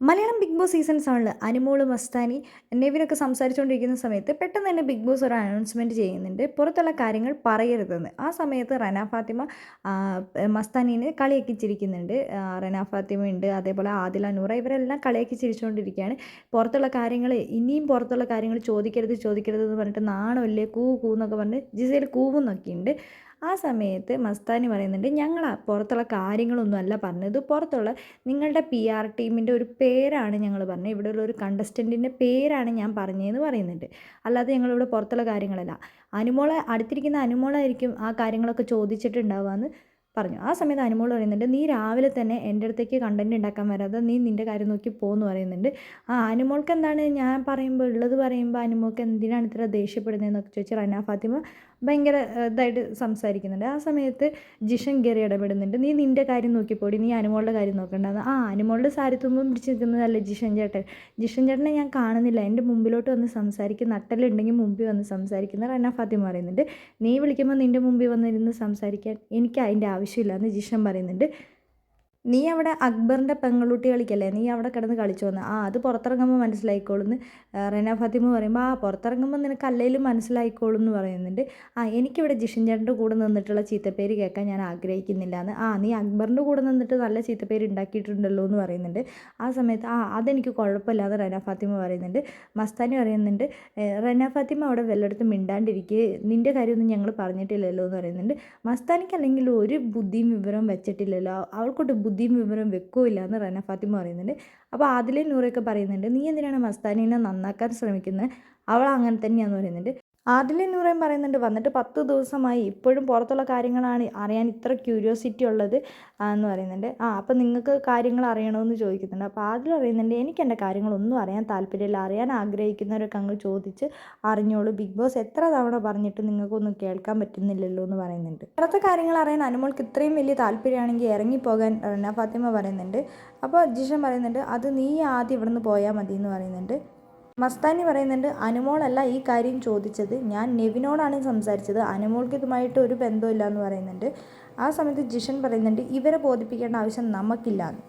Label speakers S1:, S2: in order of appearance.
S1: Malayalam Bigg Boss season Anumol Mastani നെവിനൊക്കെ സംസാരിച്ചുകൊണ്ടിരിക്കുന്ന സമയത്ത് പെട്ടെന്ന് തന്നെ ബിഗ് ബോസ് ഒരു അനൗൺസ്മെന്റ് ചെയ്യുന്നുണ്ട്. പുറത്തുള്ള കാര്യങ്ങൾ പറയരുതെന്ന്. ആ സമയത്ത് റന ഫാത്തിമ മസ്താനീനെ കളിയാക്കി ചിരിക്കുന്നുണ്ട്. റന ഫാത്തിമ ഉണ്ട്. അതേപോലെ ആദില നൂറ ഇവരെല്ലാം കളിയാക്കി ചിരിച്ചുകൊണ്ടിരിക്കുകയാണ് പുറത്തുള്ള കാര്യങ്ങൾ ഇനിയും പുറത്തുള്ള കാര്യങ്ങൾ ചോദിക്കരുത് ചോദിക്കരുത് എന്ന് പറഞ്ഞിട്ട് നാണമല്ലേ കൂ കൂന്നൊക്കെ പറഞ്ഞ് ജിസയിൽ കൂവുന്നൊക്കെ ഉണ്ട് ആ സമയത്ത് മസ്താനി പറയുന്നുണ്ട് ഞങ്ങൾ പുറത്തുള്ള കാര്യങ്ങളൊന്നും അല്ല പറഞ്ഞത്. പുറത്തുള്ള നിങ്ങളുടെ പി ആർ ടീമിന്റെ ഒരു പേരാണ് ഞങ്ങൾ പറഞ്ഞത്. ഇവിടെയുള്ള ഒരു കണ്ടസ്റ്റന്റിന്റെ പേരാണ് ഞാൻ പറഞ്ഞതെന്ന് പറയുന്നുണ്ട്. അല്ലാതെ ഞങ്ങളിവിടെ പുറത്തുള്ള കാര്യങ്ങളല്ല. അനുമോളെ അടുത്തിരിക്കുന്ന അനുമോളായിരിക്കും ആ കാര്യങ്ങളൊക്കെ ചോദിച്ചിട്ടുണ്ടാവുക എന്ന് പറഞ്ഞു. ആ സമയത്ത് അനുമോൾ പറയുന്നുണ്ട് നീ രാവിലെ തന്നെ എന്റെ അടുത്തേക്ക് കണ്ടന്റ് ഉണ്ടാക്കാൻ വരാതെ നീ നിന്റെ കാര്യം നോക്കി പോകുമെന്ന് പറയുന്നുണ്ട്. ആ അനുമോൾക്ക് എന്താണ് ഞാൻ പറയുമ്പോൾ ഉള്ളത് പറയുമ്പോൾ അനുമോൾക്ക് എന്തിനാണ് ഇത്ര ദേഷ്യപ്പെടുന്നതെന്നൊക്കെ ചോദിച്ച് റന ഫാത്തിമ ഭയങ്കര ഇതായിട്ട് സംസാരിക്കുന്നുണ്ട്. ആ സമയത്ത് ജിഷൻ കയറി ഇടപെടുന്നുണ്ട്. നീ നിന്റെ കാര്യം നോക്കിപ്പോടി നീ അനുമോളുടെ കാര്യം നോക്കണ്ടെന്ന്. ആ അനുമോളുടെ സാരിത്തുമ്പം പിടിച്ച് നിൽക്കുന്നതല്ലേ ജിഷൻ ചേട്ടൻ. ജിഷൻ ചേട്ടനെ ഞാൻ കാണുന്നില്ല. എന്റെ മുമ്പിലോട്ട് വന്ന് സംസാരിക്കും നട്ടലുണ്ടെങ്കിൽ മുമ്പിൽ വന്ന് സംസാരിക്കുന്ന റന ഫാത്തിമ പറയുന്നുണ്ട്. നീ വിളിക്കുമ്പോൾ നിന്റെ മുമ്പിൽ വന്നിരുന്ന് സംസാരിക്കാൻ എനിക്ക് അതിന്റെ ആവശ്യമില്ല എന്ന് ജിഷൻ പറയുന്നുണ്ട്. നീ അവിടെ അക്ബറിന്റെ പെങ്ങളുട്ടി കളിക്കല്ലേ? നീ അവിടെ കിടന്ന് കളിച്ചു വന്ന് ആ അത് പുറത്തിറങ്ങുമ്പോൾ മനസ്സിലായിക്കോളുന്ന് റെന ഫാത്തിമ പറയുമ്പോൾ ആ പുറത്തിറങ്ങുമ്പോൾ നിനക്ക് അല്ലേലും മനസ്സിലായിക്കോളും എന്ന് പറയുന്നുണ്ട്. ആ എനിക്കിവിടെ ജിഷൻ ചേട്ടന്റെ കൂടെ നിന്നിട്ടുള്ള ചീത്തപ്പേര് കേൾക്കാൻ ഞാൻ ആഗ്രഹിക്കുന്നില്ല എന്ന് ആ നീ അക്ബറിന്റെ കൂടെ നിന്നിട്ട് നല്ല ചീത്തപ്പേര് ഉണ്ടാക്കിയിട്ടുണ്ടല്ലോ എന്ന് പറയുന്നുണ്ട്. ആ സമയത്ത് ആ അതെനിക്ക് കുഴപ്പമില്ല എന്ന് റെന ഫാത്തിമ പറയുന്നുണ്ട്. മസ്താനി പറയുന്നുണ്ട് "ഏ, റെന ഫാത്തിമ അവിടെ വല്ലയിടത്തും മിണ്ടാണ്ടിരിക്കുക നിന്റെ കാര്യമൊന്നും ഞങ്ങൾ പറഞ്ഞിട്ടില്ലല്ലോ എന്ന് പറയുന്നുണ്ട്. മസ്താനിക്ക് അല്ലെങ്കിൽ ഒരു ബുദ്ധിയും വിവരവും വെച്ചിട്ടില്ലല്ലോ. അവൾക്കൊട്ട് ബുദ്ധിയും വിവരം വെക്കുമില്ല എന്ന് റന ഫാത്തിമ പറയുന്നുണ്ട്. അപ്പോൾ അതിലെ നൂറൊക്കെ പറയുന്നുണ്ട് നീ എന്തിനാണ് മസ്താനിനെ നന്നാക്കാൻ ശ്രമിക്കുന്നത് അവൾ അങ്ങനെ തന്നെയാണെന്ന് പറയുന്നുണ്ട്. ആദിലെ നൂറേം പറയുന്നുണ്ട് വന്നിട്ട് പത്ത് ദിവസമായി ഇപ്പോഴും പുറത്തുള്ള കാര്യങ്ങളാണ് അറിയാൻ ഇത്ര ക്യൂരിയോസിറ്റി ഉള്ളത് എന്ന് പറയുന്നുണ്ട്. ആ അപ്പം നിങ്ങൾക്ക് കാര്യങ്ങൾ അറിയണമെന്ന് ചോദിക്കുന്നുണ്ട്. അപ്പോൾ ആദിൽ പറയുന്നുണ്ട് എനിക്ക് എന്റെ കാര്യങ്ങളൊന്നും അറിയാൻ താല്പര്യമില്ല. അറിയാൻ ആഗ്രഹിക്കുന്നവരൊക്കെ അങ്ങ് ചോദിച്ച് അറിഞ്ഞോളൂ. ബിഗ് ബോസ് എത്ര തവണ പറഞ്ഞിട്ട് നിങ്ങൾക്കൊന്നും കേൾക്കാൻ പറ്റുന്നില്ലല്ലോ എന്ന് പറയുന്നുണ്ട്. പുറത്തെ കാര്യങ്ങൾ അറിയാൻ അനുമോൾക്ക് ഇത്രയും വലിയ താല്പര്യമാണെങ്കിൽ ഇറങ്ങിപ്പോകാൻ റന ഫാത്തിമ പറയുന്നുണ്ട്. അപ്പോൾ ജിഷൻ പറയുന്നുണ്ട് അത് നീ ആദ്യം ഇവിടുന്ന് പോയാൽ മതി എന്ന് പറയുന്നുണ്ട്. മസ്താനി പറയുന്നുണ്ട് അനുമോളല്ല ഈ കാര്യം ചോദിച്ചത്. ഞാൻ നെവിനോടാണ് സംസാരിച്ചത്. അനുമോൾക്ക് ഇതുമായിട്ട് ഒരു ബന്ധമില്ല എന്ന് പറയുന്നുണ്ട്. ആ സമയത്ത് ജിഷൻ പറയുന്നുണ്ട് ഇവരെ ബോധിപ്പിക്കേണ്ട ആവശ്യം നമുക്കില്ല എന്ന്